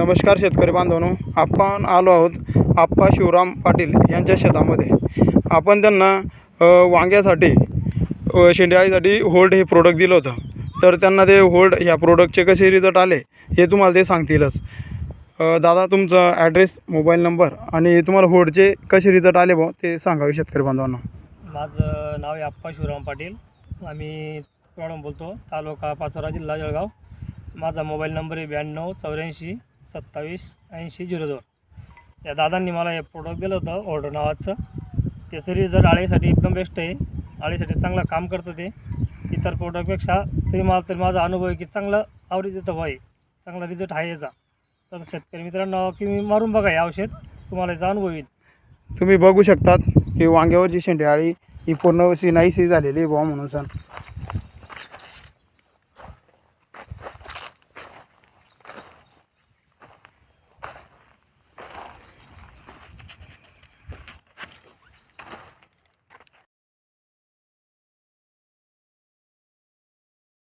नमस्कार शेतकरी बांधवांनो आपण आलो आहोत आप्पा शिवराम पाटील यांच्या शेतामध्ये. आपण त्यांना वांग्यासाठी शेंड्याळीसाठी होल्ड हे प्रोडक्ट दिलं होतं. तर त्यांना ते होल्ड ह्या प्रोडक्टचे कसे रिझल्ट आले हे तुम्हाला ते सांगतीलच. दादा तुमचा ॲड्रेस मोबाईल नंबर आणि तुम्हाला होल्डचे कसे रिझल्ट आले भाऊ ते सांगावे शेतकरी बांधवांना. माझं नाव आहे आप्पा शिवराम पाटील. आम्ही मॅडम बोलतो तालुका पाचोरा जिल्हा जळगाव. माझा मोबाईल नंबर आहे ब्याण्णव चौऱ्याऐंशी सत्तावीस ऐंशी झिरो दोन. या दादांनी मला हे प्रोडक्ट दिलं होतं ऑर्डर नावाचं. त्याचं रिझल्ट आळीसाठी एकदम बेस्ट आहे. आळीसाठी चांगलं काम करतं ते. इतर प्रोडक्टपेक्षा तरी मला तरी माझा अनुभव आहे की चांगलं आवडीत येतं भाई चांगला रिझल्ट आहे याचा. तर शेतकरी मित्रांनो की मी मारून बघा हे औषध. तुम्हाला याचा अनुभव येईल. तुम्ही बघू शकतात की वांग्यावरची शेंडेअळी ही पूर्ण अशी नाहीशी झालेली आहे बुवा म्हणून सण.